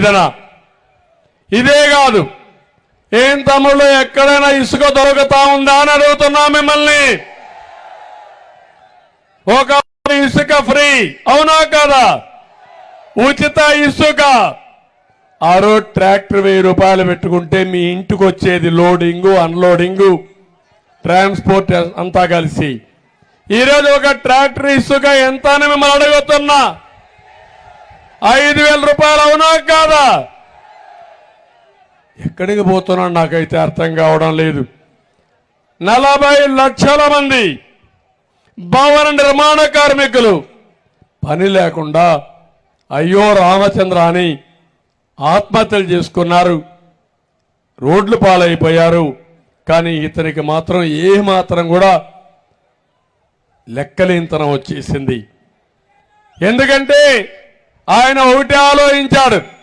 ఆవేదన ఇదే కాదు. ఏం తమ్ముళ్ళు ఎక్కడైనా ఇసుక దొరుకుతా ఉందా అని అడుగుతున్నా మిమ్మల్ని. ఒక ఇసుక ఫ్రీ. అవునా కదా? ఉచిత ఇసుక. ఆ రోజు ట్రాక్టర్ వెయ్యి రూపాయలు పెట్టుకుంటే మీ ఇంటికి వచ్చేది లోడింగు అన్లోడింగు ట్రాన్స్పోర్ట్ అంతా కలిసి. ఈరోజు ఒక ట్రాక్టర్ ఇసుక ఎంత అని మిమ్మల్ని అడుగుతున్నా. ఐదు వేల రూపాయలు అవునా కాదా? ఎక్కడికి పోతున్నాను నాకైతే అర్థం కావడం లేదు. నలభై లక్షల మంది భవన నిర్మాణ కార్మికులు. పని లేకుండా అయ్యో రామచంద్ర అని ఆత్మహత్యలు చేసుకున్నారు. రోడ్లు పాలైపోయారు. కానీ ఇతనికి మాత్రం ఏ మాత్రం కూడా లెక్కలేనితనం వచ్చేసింది. ఎందుకంటే ఆయన ఒకటి ఆలోచించాడు.